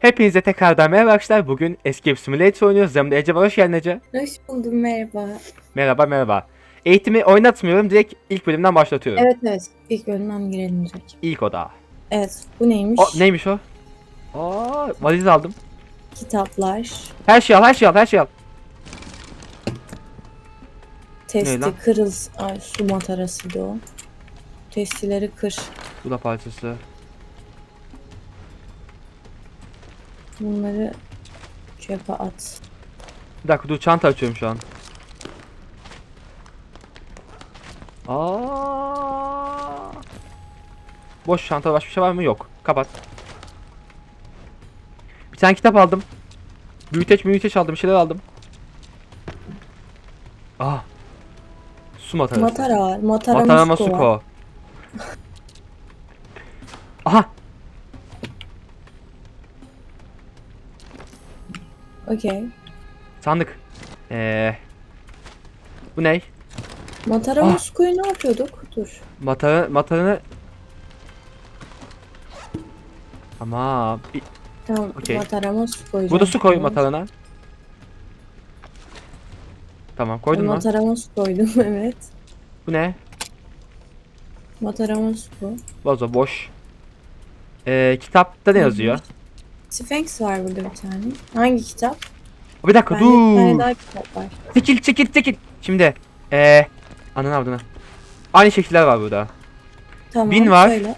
Hepinize tekrardan merhaba arkadaşlar. Bugün Escape Simulator oynuyoruz. Yanımda Ece var. Hoş geldin Ece. Hoş buldum merhaba. Merhaba merhaba. Eğitimi oynatmıyorum. Direkt ilk bölümden başlatıyorum. Evet evet ilk bölümden girelim direkt. İlk oda. Evet bu neymiş? O neymiş o? Aa, valiz aldım. Kitaplar, Her şey al, her şey al, her şey al. testi kırıl, ay su matarasıydı o. Testileri kır. Bu da parçası. Bunları çöpe at. Bir dakika dur çanta açıyorum şu an. Aa. Boş çanta başka bir şey var mı? Yok. Kapat. Bir tane kitap aldım. Büyüteç büyüteç aldım. Bir şeyler aldım. Ah. Su matarası. Matara. Matara, Matara. Masuko. Aha. Okey. Sandık. Ee, bu ne? Matara Ah. Masuko'yu ne yapıyorduk? Dur. Matara, matarını... Ama bir, Tamam Okey. Matara Masuko koyacağım. burada su koy Tamam. matarına. Tamam koydun mu? Matara Masuko koydum evet. Bu ne? Matara Masuko. Vazo boş. Ee, kitapta ne yazıyor? Sphinx var burada bir tane. Hangi kitap? Bir dakika Bende bir tane dur. daha kitap var. Çekil çekil çekil. Şimdi. Ee, ananı avdına. Aynı şekiller var burada. Tamam. Bin var. Söyle.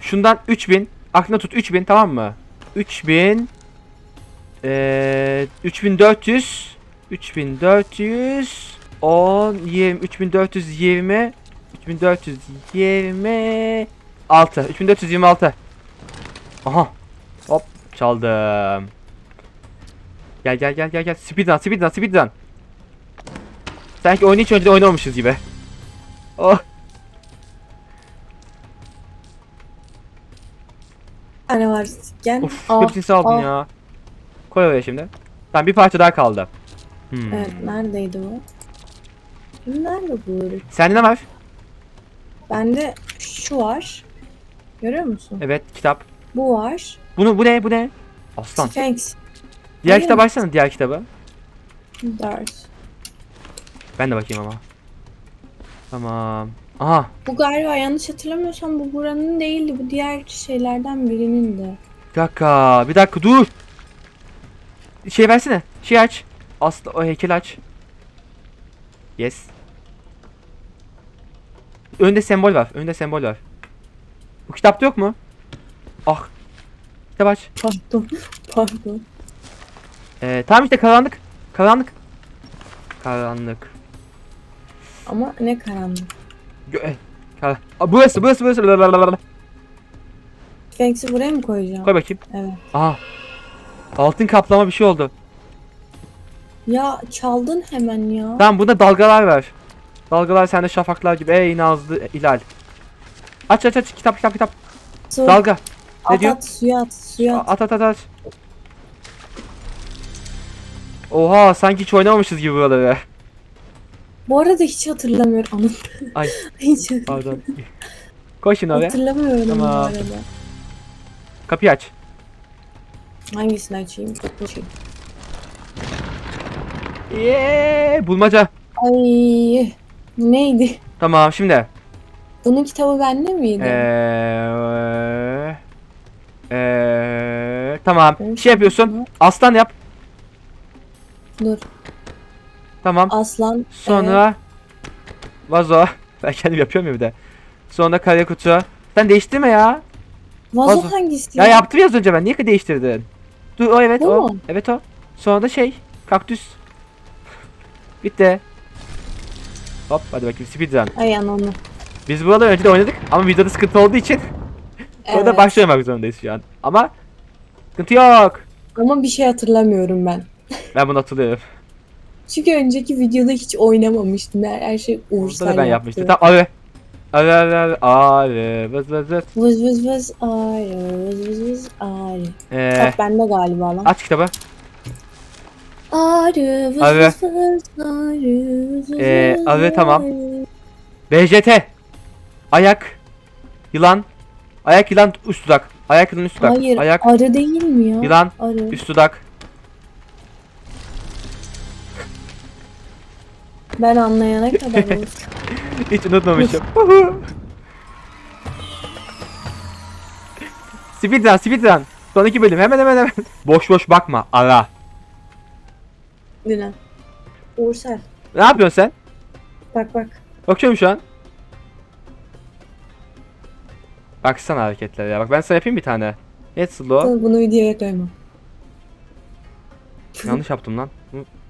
Şundan 3000. Aklına tut 3000 tamam mı? 3000 eee 3400 3400 10 20 3420 3420 6 3426 Aha çaldım Gel gel gel gel gel speedrun speedrun speedrun Sanki oyunu hiç önceden oynamamışız gibi Oh tane var. Gel. Of Aa, hepsini aldın aa. ya. Koy oraya şimdi. Tamam bir parça daha kaldı. Hmm. Evet neredeydi o? Nerede bu? Sende ne var? Bende şu var. Görüyor musun? Evet kitap. Bu var. Bunu bu ne bu ne? Aslan. Sphinx. Diğer Hayır. kitap açsana diğer kitabı. Dart. Ben de bakayım ama. Tamam. Aha Bu galiba yanlış hatırlamıyorsam bu buranın değildi. Bu diğer şeylerden birinin de. bir dakika bir dakika dur. Şey versene. Şey aç. Aslı o heykeli aç. Yes. Önde sembol var. Önde sembol var. Bu kitapta yok mu? Ah. Aç. Pardon. Pardon. Ee, tamam işte karanlık. Karanlık. Karanlık. Ama ne karanlık. Gö e, kar- Aa, burası burası burası. Lalalala. Sphinx'i buraya mı koyacağım? Koy bakayım. Evet. Aha. Altın kaplama bir şey oldu. Ya çaldın hemen ya. Tamam bunda dalgalar var. Dalgalar sende şafaklar gibi. Ey nazlı hilal. Aç aç aç kitap kitap kitap. Su, Dalga. Ne at, diyor? at suya at suya at. At at at at. Oha sanki hiç oynamamışız gibi buraları. Bu arada hiç hatırlamıyorum. Anı. Ay. hiç Pardon. Şimdi oraya. hatırlamıyorum bu Tamam. arada. Kapıyı aç. Hangisini açayım? Açayım. Yeee bulmaca. Ay neydi? Tamam şimdi. Bunun kitabı bende miydi? Eee Eee tamam. Şey yapıyorsun. Aslan yap. Dur. Tamam. Aslan. Sonra vazo. Ben kendim yapıyorum ya bir de. Sonra kare kutu. Sen değiştirme ya. Vazo, vazo. hangisi? Ya yaptım ya az önce ben. Niye ki değiştirdin? Dur o evet Bu o. mu? Evet o. Sonra da şey. Kaktüs. Bitti. Hop hadi bakayım speedrun. Ay ananı. Biz buraları önce de oynadık ama videoda sıkıntı olduğu için Evet. orada başlamak zorundayız şu an. Ama sıkıntı yok. Ama bir şey hatırlamıyorum ben. Ben bunu hatırlıyorum. Çünkü önceki videoda hiç oynamamıştım. Her, her şey Burada da ben yapmıştım. Tamam arı. Arı arı arı arı vız vız vız. Vız vız vız arı vız vız vız arı. Ee, Kitap bende galiba lan. aç kitabı. Arı vız Arı. vız vız arı vız vız Ee, vız arı tamam. arı. BJT. Ayak. Yılan. Ayak yılan üst dudak. Ayak yılan üst dudak. Hayır Ayak arı değil mi ya? yılan Arı. üst dudak. Ben anlayana kadar olsun. Hiç unutmamışım. speedrun speedrun. Son iki bölüm hemen hemen hemen. Boş boş bakma ara. Gülen. Uğursel. Ne yapıyorsun sen? Bak bak. Bakıyorum şu an. Baksana hareketlere ya. Bak ben sana yapayım bir tane. Net slow. Bunu videoya koyma. Yanlış yaptım lan.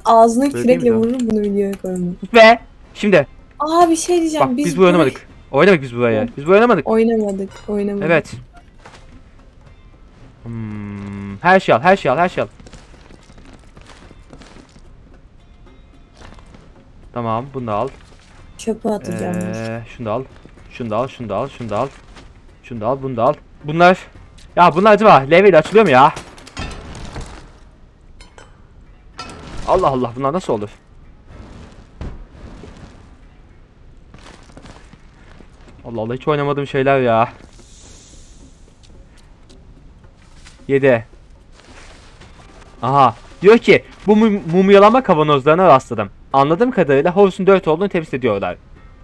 Ağzına Böyle kürekle vururum bunu videoya koyma. Ve şimdi Aa bir şey diyeceğim. bak biz, biz bu oynamadık. Oynamadık biz buraya. Biz bu oynamadık. Oynamadık. Oynamadık. Evet. Hmm, her şey al, her şey al, her şey al. Tamam, bunu da al. Çöpe atacağım. Ee, şunu da al. Şunu da al, şunu da al, şunu da al. Şunu da al, bunu da al. Bunlar ya bunlar acaba level açılıyor mu ya? Allah Allah bunlar nasıl olur? Allah Allah hiç oynamadığım şeyler ya. 7 Aha diyor ki bu mum- mumyalama kavanozlarına rastladım. Anladığım kadarıyla Horus'un 4 olduğunu temsil ediyorlar.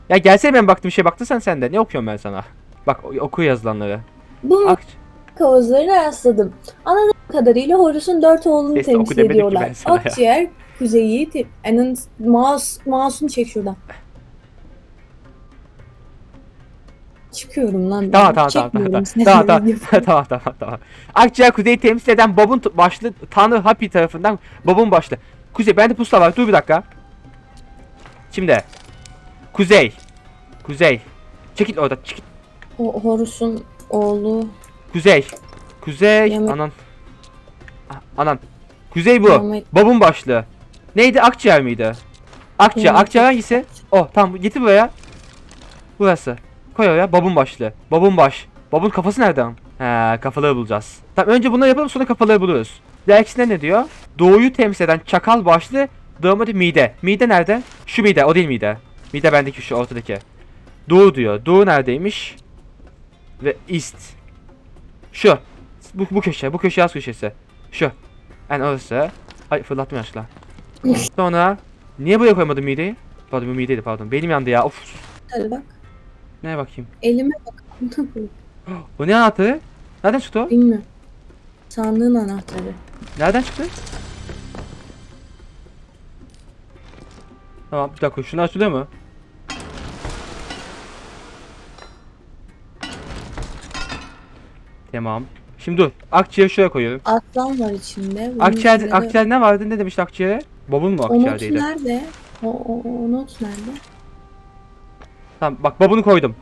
Ya gelsene ben baktım şey baktın sen sende. Ne okuyorum ben sana? Bak oku yazılanları. Bu Ak kavuzları rastladım. Anladığım kadarıyla Horus'un dört oğlunu Neyse, temsil ediyorlar. Akciğer, kuzeyi, Anan mouse, mouse'unu çek şuradan. Çıkıyorum lan. Tamam tamam tamam tamam tamam tamam tamam tamam tamam. Akciğer kuzeyi temsil eden Bob'un başlı Tanrı Happy tarafından Bob'un başlı. Kuzey bende pusula var dur bir dakika. Şimdi Kuzey Kuzey Çekil orada çekil O Horus'un oğlu. Kuzey. Kuzey. Yemek- anan. Ah, Anan. Kuzey bu. Yemek- Bob'un başlığı. Neydi? Akciğer miydi? Akciğer. Yemek- akciğer hangisi? Oh tamam. Getir buraya. Burası. Koy oraya. Babun başlığı. Babun baş. Babun kafası nereden? He kafaları bulacağız. Tamam önce bunları yapalım sonra kafaları buluyoruz Dergisinde ne diyor? Doğuyu temsil eden çakal başlı Doğumadı mide. Mide nerede? Şu mide o değil mide. Mide bendeki şu ortadaki. Doğu diyor. Doğu neredeymiş? Ve east Şu Bu, bu köşe bu köşe yaz köşesi Şu En orası Ay fırlattım yaşla Sonra Niye buraya koymadım mideyi? Pardon bu mideydi pardon Benim yandı ya of Hadi bak. Ne bakayım Elime bak. Bu ne anahtarı? Nereden çıktı o? Bilmiyorum. Sandığın anahtarı. Nereden çıktı? Tamam bir dakika şunu açılıyor mu? Tamam. Şimdi dur. Akciğeri şuraya koyuyorum. Aslan var içinde. Bunun Akciğer, içinde de- akciğer ne vardı? Ne demişti akciğere? Babun mu O not akciğerdeydi? nerede? O, o, o not nerede? Tamam bak babunu koydum.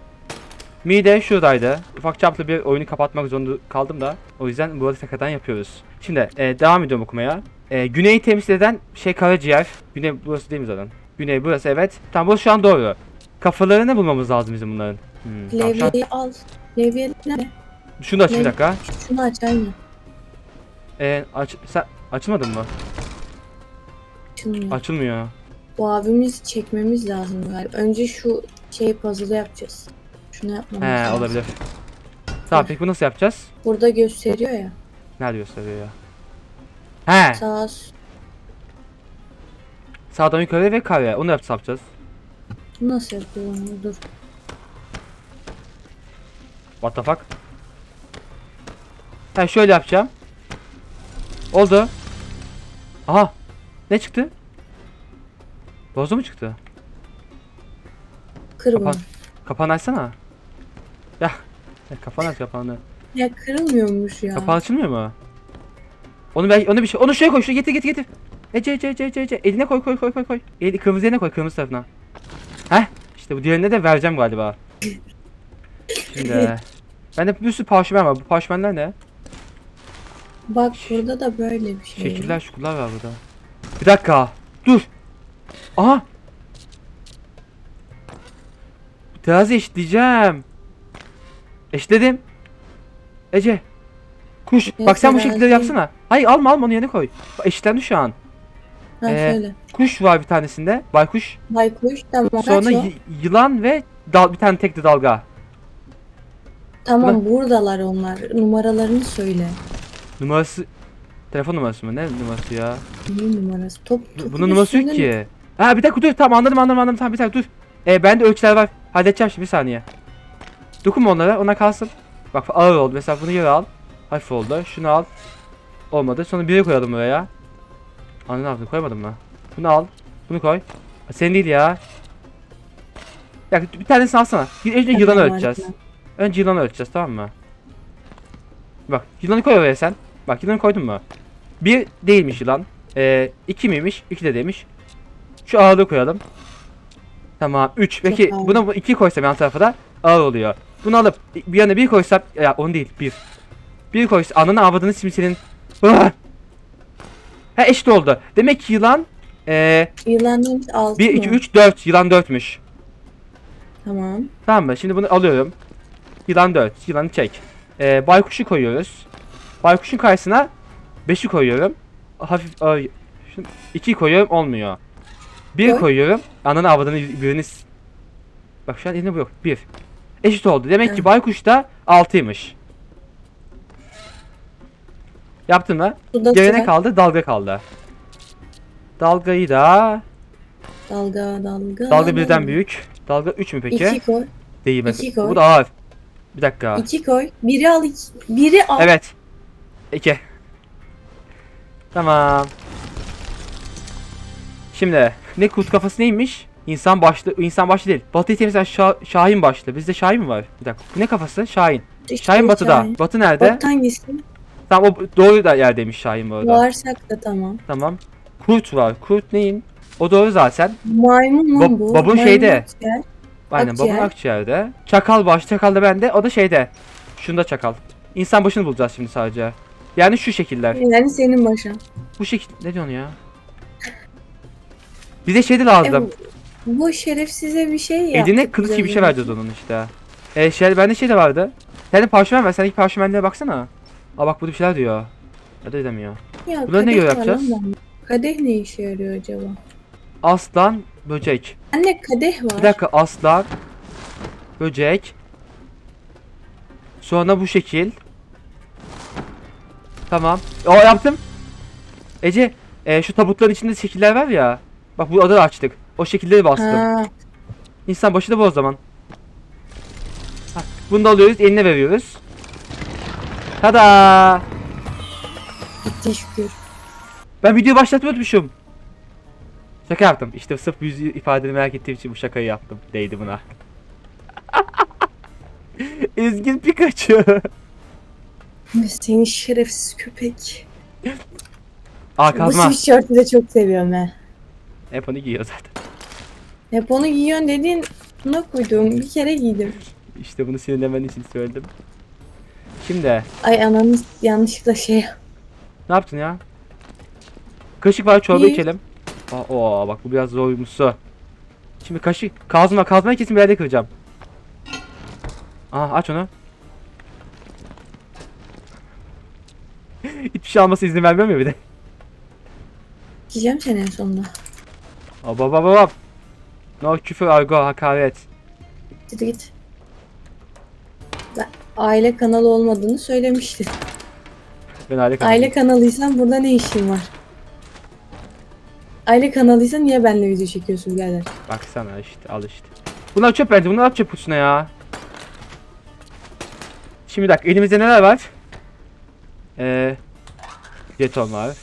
Mide şuradaydı. Ufak çaplı bir oyunu kapatmak zorunda kaldım da. O yüzden bu arada tekrardan yapıyoruz. Şimdi e, devam ediyorum okumaya. E, güneyi temsil eden şey karaciğer. Güney burası değil mi zaten? Güney burası evet. Tamam burası şu an doğru. Kafalarını bulmamız lazım bizim bunların. Hmm, Levyeyi al. Levye nerede? Şunu aç bir dakika. Şunu aç aynı. E, aç, sen açılmadın mı? Açılmıyor. Açılmıyor. Bu abimizi çekmemiz lazım galiba. Önce şu şey puzzle'ı yapacağız. Şunu yapmamız He lazım. olabilir. Tamam peki bu nasıl yapacağız? Burada gösteriyor ya. Nerede gösteriyor ya? He. Sağ Sağdan yukarı ve kare. Onu yapacağız. yapacağız. nasıl yapıyorum? Dur. What the fuck? Ha şöyle yapacağım. Oldu. Aha. Ne çıktı? Bozu mu çıktı? Kır bunu. Kapan. Kapağını açsana. Ya. ya kafanı aç kapağını. Ya kırılmıyormuş ya. Kapağı açılmıyor mu? Onu belki onu bir şey onu şuraya koy şuraya getir getir getir. Ece Ece Ece Ece Ece eline koy koy koy koy koy. Eli kırmızı yerine koy kırmızı tarafına. Heh işte bu diğerine de vereceğim galiba. Şimdi bende bir sürü parşömen var. Bu parşömenler ne? Bak burada da böyle bir şey. Şekiller şukullar var burada. Bir dakika. Dur. Aha. Terazi eşitleyeceğim. Eşitledim. Ece. Kuş. Ya Bak sen bu şekilleri yapsana. Hayır alma alma onu yerine koy. Eşitlendi şu an. Ha Ee, şöyle. Kuş var bir tanesinde. Baykuş. Baykuş tamam. Sonra yılan ve dal bir tane tek de dalga. Tamam buradalar onlar. Numaralarını söyle. Numarası telefon numarası mı? Ne numarası ya? Ne numarası? Top, topun Bunun numarası yok mi? ki. Ha bir dakika dur tamam anladım anladım anladım tamam bir dakika dur. E bende ölçüler var. Halledeceğim şimdi bir saniye. Dokunma onlara ona kalsın. Bak ağır oldu mesela bunu geri al. Hafif oldu. Şunu al. Olmadı. Sonra biri koyalım buraya. Anne ne yaptın koymadın mı? Bunu al. Bunu koy. Ha, Senin değil ya. Ya bir tanesini alsana. Önce yılanı ölçeceğiz. Önce yılanı ölçeceğiz tamam mı? Bak yılanı koy oraya sen. Bak yılanı koydun mu? Bir değilmiş yılan. Ee, iki miymiş? İki de demiş. Şu ağırlığı koyalım. Tamam. Üç. Peki ağır. buna bu iki koysam yan tarafa da ağır oluyor. Bunu alıp bir yana bir koysam ya on değil bir. Bir koysam ananı avradını simsinin. Ah! Ha eşit oldu. Demek ki yılan ee, Yılanın altı 1, 2, mı? 3, 4. Yılan 4'müş. Tamam. Tamam mı? Şimdi bunu alıyorum. Yılan 4. Yılanı çek. Ee, baykuşu koyuyoruz. Baykuşun karşısına 5'i koyuyorum. Hafif ay, 2 koyuyorum olmuyor. 1 Koy. koyuyorum. Ananı avradını biriniz. Bak şu an bu yok. 1. Eşit oldu. Demek ki baykuş da 6'ymış. Yaptın mı? Suda Geriye ne sıra. kaldı? Dalga kaldı. Dalgayı da Dalga dalga. dalga birden büyük. Dalga 3 mü peki? İki koy. Değil mesela. Bu da ağır. Bir dakika. İki koy. Biri al. iki- Biri al. Evet. İki. Tamam. Şimdi ne kurt kafası neymiş? İnsan başlı, insan başlı değil. Batı temsilen Şa- Şahin başlı. Bizde Şahin mi var? Bir dakika. Bu ne kafası? Şahin. İşte Şahin batıda. Şahin. Batı nerede? Bot hangisi? Tamam o doğru da yerdeymiş Şahin bu arada. Varsak da tamam. Tamam. Kurt var. Kurt neyin? O doğru zaten. Maymun lan Bab- bu. babun Maymun şeyde. akciğer. Aynen babam Akciğer. akciğerde. Çakal baş, çakal da bende. O da şeyde. Şunda çakal. İnsan başını bulacağız şimdi sadece. Yani şu şekiller. Yani senin başın. Bu şekil ne diyorsun ya? Bize şey de lazım. E, bu şerefsize bir şey yaptı. Eline kılıç gibi bir şey vereceğiz onun işte. E şey bende şey de vardı. Senin parşömen var. Sen ilk parşömenlere baksana. Aa bak burada bir şeyler diyor. Ya da demiyor. Ya, Bunları ne göre var yapacağız? Kadeh ne işe yarıyor acaba? Aslan, böcek. Anne kadeh var. Bir dakika aslan, böcek. Sonra bu şekil. Tamam. O yaptım. Ece, e, şu tabutların içinde şekiller var ya. Bak bu adı açtık. O şekilleri bastım. Ha, İnsan başı da bu o zaman. Bunu da alıyoruz, eline veriyoruz. Tada! gitti şükür. Ben video başlatmayı unutmuşum. Şaka yaptım. İşte sırf yüz ifadeni merak ettiğim için bu şakayı yaptım. Değdi buna. Üzgün Pikachu. Seni şerefsiz köpek. Aa Bu kazma. tişörtü de çok seviyorum he. Hep onu giyiyor zaten. Hep onu giyiyorsun dediğin buna koyduğum bir kere giydim. İşte bunu sinirlemen için söyledim. Şimdi Ay ananı yanlışlıkla şey ne yaptın ya? Kaşık var çorba İyi. içelim. Oo, bak bu biraz zormuş su. Şimdi kaşık kazma kazmayı kesin bir yerde kıracağım. Aa aç onu. Hiçbir şey alması izin vermiyor mu bir de? giyeceğim seni en sonunda. Aa, baba baba. No küfür argo hakaret. Git git. Ben aile kanalı olmadığını söylemiştin. Ben aile Aile kanalıysan burada ne işin var? Aile kanalıysan niye benimle video çekiyorsun birader? Baksana işte al işte. Bunlar çöp bence bunlar at çöp kutusuna ya. Şimdi bir dakika elimizde neler var? Eee jeton var.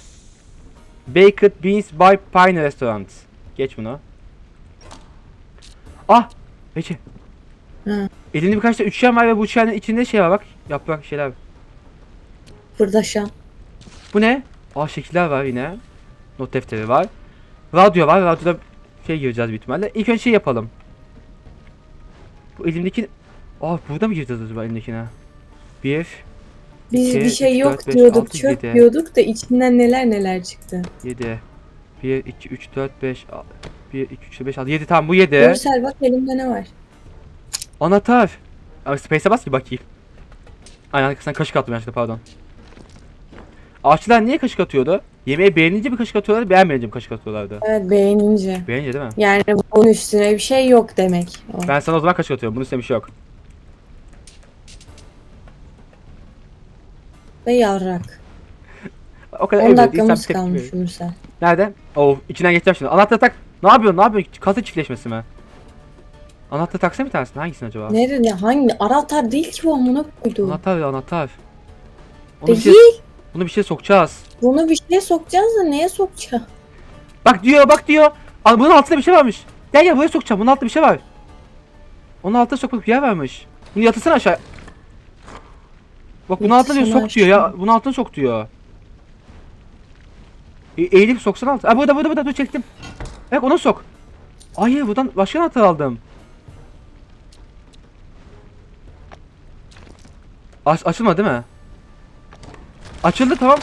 Baked Beans by Pine Restaurant. Geç bunu. Ah! Peki. Ha. Elinde birkaç da üçgen var ve bu üçgenin içinde şey var bak. Yaprak şeyler. Burada şan. Bu ne? Aa şekiller var yine. Not defteri var. Radyo var. Radyoda şey gireceğiz büyük ihtimalle. İlk önce şey yapalım. Bu elimdeki... Aa burada mı gireceğiz acaba elimdekine? Bir, Biz İki, bir şey üç, yok dört, beş, diyorduk, altı, çöp yedi. diyorduk da içinden neler neler çıktı. yedi. Bir, iki, üç, dört, beş, a- bir, iki, üç, beş, altı, yedi. Tamam bu yedi. Görsel bak elimde ne var. Anahtar. Ama space'e bas ki bakayım. Aynen sen kaşık attım yanlışlıkla pardon. Ağaçlar niye kaşık atıyordu? Yemeği beğenince mi kaşık atıyorlardı, beğenmeyince mi kaşık atıyorlardı? Evet beğenince. Beğenince değil mi? Yani bunun üstüne bir şey yok demek. O. Ben sana o zaman kaşık atıyorum. Bunun üstüne bir şey yok. ve yarrak. O kadar 10 evde dakikamız kalmış. Mürsel. Nerede? Oh içinden geçeceğim şimdi. Anahtarı tak. Ne yapıyorsun? Ne yapıyorsun? Katı çiftleşmesi mi? Anahtarı taksana bir tanesini. Hangisini acaba? Nerede? Hangi? Anahtar değil ki bu amına koyduğum. Anahtar ya anahtar. Onu bir, Değil. şey, bunu bir şey sokacağız. Bunu bir şeye sokacağız da neye sokacağız? Bak diyor bak diyor. Aa, bunun altında bir şey varmış. Gel gel buraya sokacağım. Bunun altında bir şey var. Onun altına sokmak bir yer varmış. Bunu yatırsana aşağı. Bak bunun altına diyor sok diyor ya. Bunun altına sok diyor. E, eğilip soksana altına. Aa burada burada burada dur çektim. Bak onu sok. Hayır buradan başka anahtar aldım. Aç, açılmadı değil mi? Açıldı tamam.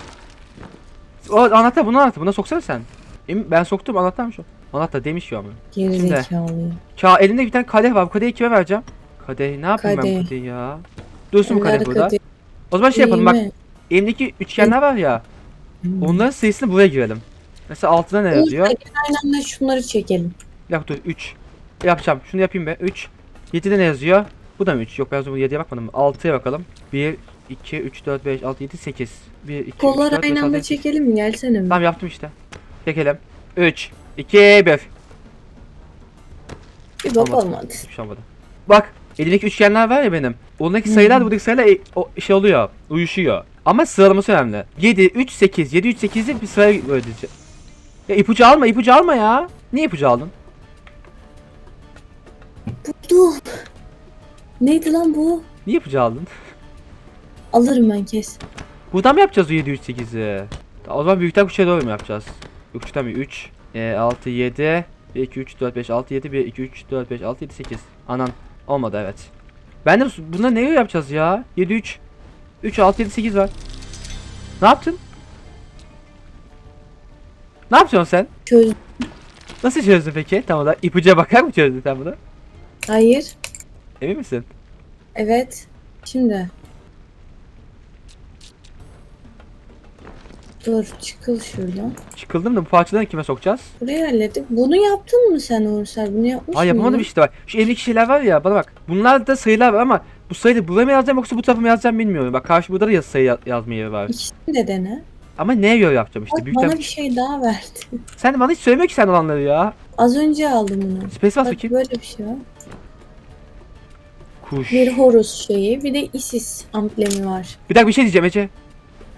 O anahtar bunun anahtar. Buna soksana sen. Ben soktum anahtarmış o. Anahtar demiş ya ama. Geri Şimdi. zekalı. Ka elinde bir tane kadeh var. Bu kadehi kime vereceğim? Kadeh ne yapayım ben Kadeh. bu kadehi ya? Dursun bu kadeh burada. kadeh. O zaman şey yapalım bak. Elimdeki üçgenler var ya. Hmm. Onların sayısını buraya girelim. Mesela altına ne yazıyor? Aynı anda şunları çekelim. Bir dakika dur 3. Yapacağım. Şunu yapayım be. 3. 7'de ne yazıyor? Bu da mı 3? Yok ben zaman 7'ye bakmadım. 6'ya bakalım. 1, 2, 3, 4, 5, 6, 7, 8. 1, 2, 3, 4, 5, 6, Kolları 7, aynı anda 8. çekelim mi? Gelsene mi? Tamam yaptım işte. Çekelim. 3, 2, 1. Bir bak Olmadı. olmadı. Hiçbir şey olmadı. Bak elimdeki üçgenler var ya benim. Ondaki sayılar buradaki sayılar e, o, şey oluyor. Uyuşuyor. Ama sıralaması önemli. 7, 3, 8. 7, 3, 8'i bir sıraya ödeyeceğim. Ya ipucu alma ipucu alma ya. Niye ipucu aldın? Buldum. Neydi lan bu? Niye ipucu aldın? Alırım ben kes. Buradan mı yapacağız o 7, 3, 8'i? O zaman büyükten küçüğe doğru mu yapacağız? Yok küçükten mi? 3, e, 6, 7, 1, 2, 3, 4, 5, 6, 7, 1, 2, 3, 4, 5, 6, 7, 8. Anan. Olmadı evet. Ben de bunları neye yapacağız ya? 7, 3, 3, 6, 7, 8 var. Ne yaptın? Ne yapıyorsun sen? Çöz. Nasıl çözdün peki? Tam olarak ipucuya bakar mı çözdün sen bunu? Hayır. Emin misin? Evet. Şimdi. Dur çıkıl şuradan. Çıkıldım da bu parçaları kime sokacağız? Burayı hallettik. Bunu yaptın mı sen Uğursel? Bunu yapmış Aa yapamadım mıydın? işte bak. Şu elimdeki şeyler var ya bana bak. Bunlar da sayılar var ama bu sayıyı buraya mı yazacağım yoksa bu tarafa mı yazacağım bilmiyorum. Bak karşı burada da yaz- sayı ya- yazma yeri var. İkisini de dene. Ama neye göre yapacağım işte. Bak Büyükten... bana bir şey daha verdi. Sen bana hiç söylemiyor ki sen olanları ya. Az önce aldım bunu. Space bas Bak bakayım. böyle bir şey var. Kuş. Bir Horus şeyi bir de Isis amblemi var. Bir dakika bir şey diyeceğim Ece.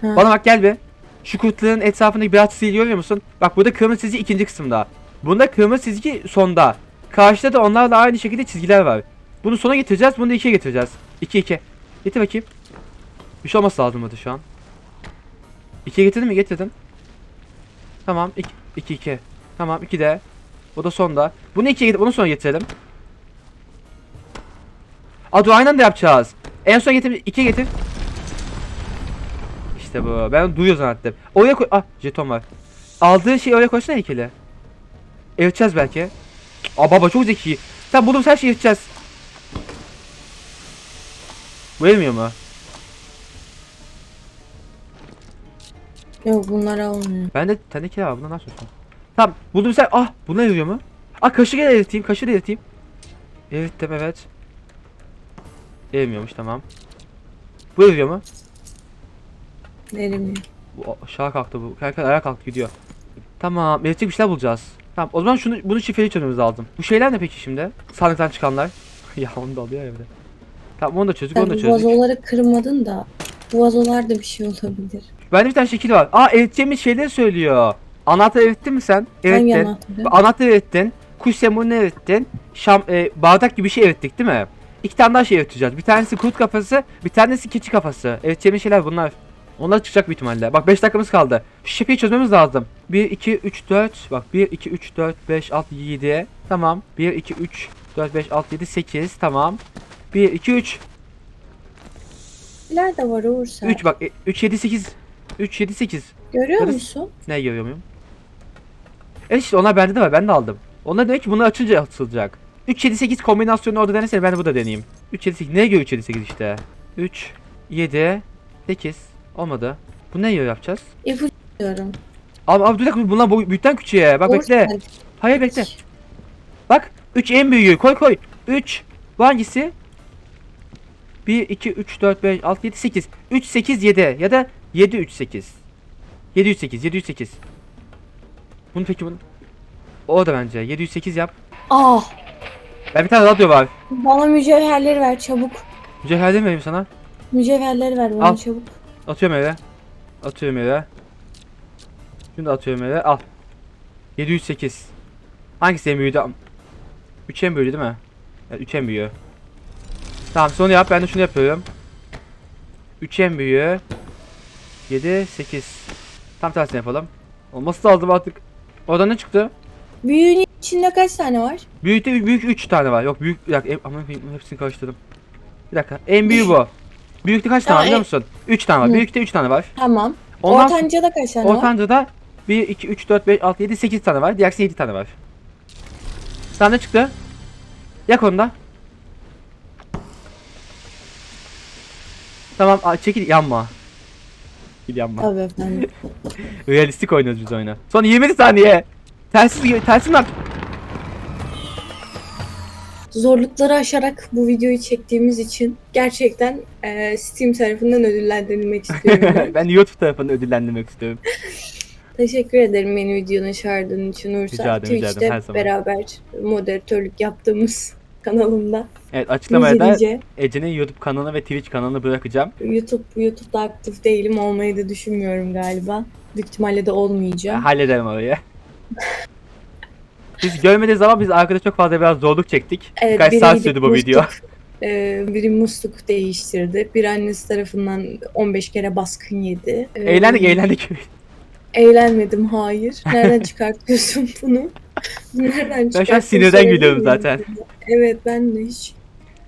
Ha. Bana bak gel be. Şu kutuların etrafındaki beyaz çizgiyi görüyor musun? Bak burada kırmızı çizgi ikinci kısımda. Bunda kırmızı çizgi sonda. Karşıda da onlarla aynı şekilde çizgiler var. Bunu sona getireceğiz. Bunu da ikiye getireceğiz. 2 2. Getir bakayım. Bir şey olması lazım burada şu an. 2'ye getirdin mi? Getirdim. Tamam. 2 2 2. Tamam 2 de. O da sonda. Bunu 2'ye getir. Bunu sonra getirelim. Aa dur aynı anda yapacağız. En son getir. 2'ye getir. İşte bu. Ben duyuyor zannettim. Oraya koy. Ah jeton var. Aldığı şeyi oraya koysana heykeli. Eriteceğiz belki. Aa baba çok zeki. Sen bulduğumuz her şeyi eriteceğiz. Bu erimiyor mu? Yok bunlara olmuyor. Ben de teneke var. Buna nasıl olsun? Tamam. Bulduğumuz her... Ah bunlar eriyor mu? Ah kaşı gel eriteyim. Kaşı da eriteyim. Erittim evet. Erimiyormuş tamam. Bu eriyor mu? Veremiyor. Bu aşağı kalktı bu. Kalk ayağa kalktı gidiyor. Tamam, eritecek bir şeyler bulacağız. Tamam, o zaman şunu bunu şifreli çözmemiz lazım. Bu şeyler ne peki şimdi? Sandıktan çıkanlar. ya onu da alıyor ya bir de. Tamam onu da çözdük, onu da Sen bu çözdük. vazoları kırmadın da bu vazolarda bir şey olabilir. Bende bir tane şekil var. Aa eriteceğimiz şeyleri söylüyor. Anahtar erittin mi sen? Hangi Erittin. anahtarı? Anahtar erittin. Kuş sembolünü erittin. Şam, e, bardak gibi bir şey erittik değil mi? İki tane daha şey eriteceğiz. Bir tanesi kurt kafası, bir tanesi keçi kafası. Eriteceğimiz şeyler bunlar. Onlar çıkacak büyük ihtimalle. Bak 5 dakikamız kaldı. Şu şifreyi çözmemiz lazım. 1, 2, 3, 4. Bak 1, 2, 3, 4, 5, 6, 7. Tamam. 1, 2, 3, 4, 5, 6, 7, 8. Tamam. 1, 2, 3. Nerede var Uğursel? 3 bak. 3, 7, 8. 3, 7, 8. Görüyor Yarısı- musun? Ne görüyor muyum? Evet işte onlar bende de var. Ben de aldım. Onlar demek ki bunu açınca atılacak. 3, 7, 8 kombinasyonu orada denesene ben de burada deneyeyim. 3, 7, 8. Neye göre 3, 7, 8 işte? 3, 7, 8. Olmadı. Bu neye göre yapacağız? İpucu diyorum. Abi, abi dur dakika bunlar boy- büyükten küçüğe. Bak bekle. Uğursel, Hayır bekle. Bak 3 en büyüğü. Koy koy. 3. Bu hangisi? 1, 2, 3, 4, 5, 6, 7, 8. 3, 8, 7 ya da 7, 3, 8. 708, 708. Bunu peki bunu? O da bence. 708 yap. Ah Ben bir tane radyo var. bana mücevherleri ver çabuk. Mücevher mi vereyim sana? Mücevherleri ver bana Al. çabuk. Atıyorum eve. Atıyorum eve. Şunu da atıyorum eve. Al. 708. Hangisi en büyüğü? 3 en büyüğü değil mi? Evet 3 en büyüğü. Tamam sonra yap ben de şunu yapıyorum. 3 en büyüğü. 7 8. Tam tersini yapalım. Olması lazım artık. Oradan ne çıktı? Büyüğün içinde kaç tane var? Büyükte büyük 3 tane var. Yok büyük bir dakika. Ama hepsini karıştırdım. Bir dakika. En büyüğü bu. Büyükte kaç tane var biliyor en- musun? 3 tane var. Büyükte 3 tane var. Tamam. Ondan Ortancada kaç tane var? Ortanca'da 1, 2, 3, 4, 5, 6, 7, 8 tane var. Diğerisi 7 tane var. Sana ne çıktı? Yak onu da. Tamam çekil yanma. Çekil yanma. Tabii efendim. Realistik oynuyoruz biz oyunu. Son 20 saniye. Telsiz telsiz at. Zorlukları aşarak bu videoyu çektiğimiz için gerçekten eee, Steam tarafından ödüllendirilmek istiyorum. ben YouTube tarafından ödüllendirmek istiyorum. Teşekkür ederim beni videona çağırdığın için Ursa. Rica ederim, rica ederim, Twitch'te her zaman. beraber moderatörlük yaptığımız kanalımda. Evet açıklamaya Nice da nice. Ece'nin YouTube kanalını ve Twitch kanalını bırakacağım. YouTube, YouTube'da aktif değilim. Olmayı da düşünmüyorum galiba. Büyük ihtimalle de olmayacağım. Hallederim orayı. Biz görmediğiniz ama biz arkada çok fazla biraz zorluk çektik. Evet, Birkaç saat sürdü bu video. Ee, biri musluk değiştirdi. Bir annesi tarafından 15 kere baskın yedi. Ee, Eğlendik eğlendik. Eğlenmedim hayır. Nereden çıkartıyorsun bunu? Nereden şu an sinirden gülüyorum zaten. Evet ben de hiç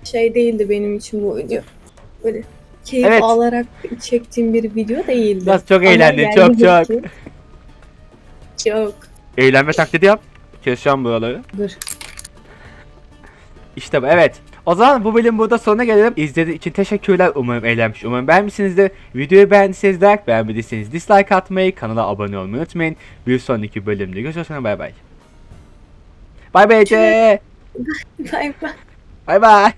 şey değildi benim için bu video. Böyle keyif Evet. alarak çektiğim bir video değildi. Biraz çok yani çok, ki- Çok. Eğlenme taklidi yap. Keseceğim buraları. Dur. İşte bu evet. O zaman bu bölüm burada sonuna gelelim. İzlediğiniz için teşekkürler. Umarım eğlenmiş. Umarım beğenmişsinizdir. Videoyu beğendiyseniz like, beğenmediyseniz dislike atmayı, kanala abone olmayı unutmayın. Bir sonraki bölümde görüşürüz. Bay bay. Bay bay Ece. Bay bay. Bay bay.